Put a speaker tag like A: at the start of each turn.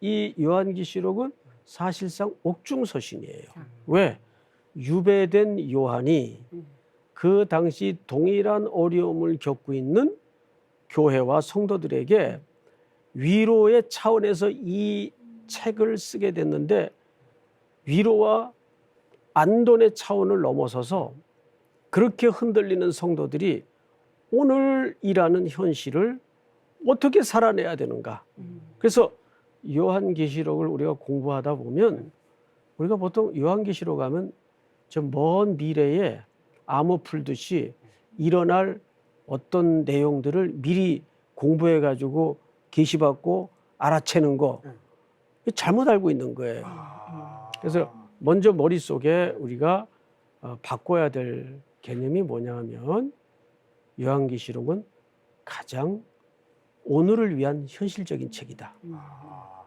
A: 이 요한계시록은 사실상 옥중서신이에요. 왜? 유배된 요한이 그 당시 동일한 어려움을 겪고 있는 교회와 성도들에게 위로의 차원에서 이 책을 쓰게 됐는데 위로와 안돈의 차원을 넘어서서 그렇게 흔들리는 성도들이 오늘 일하는 현실을 어떻게 살아내야 되는가. 그래서 요한계시록을 우리가 공부하다 보면 우리가 보통 요한계시록 하면 저 먼 미래에 암호 풀듯이 일어날 어떤 내용들을 미리 공부해 가지고 계시받고 알아채는 거. 이거 잘못 알고 있는 거예요. 그래서 먼저 머릿속에 우리가 어, 바꿔야 될 개념이 뭐냐 하면 요한계시록은 가장 오늘을 위한 현실적인 책이다.
B: 아.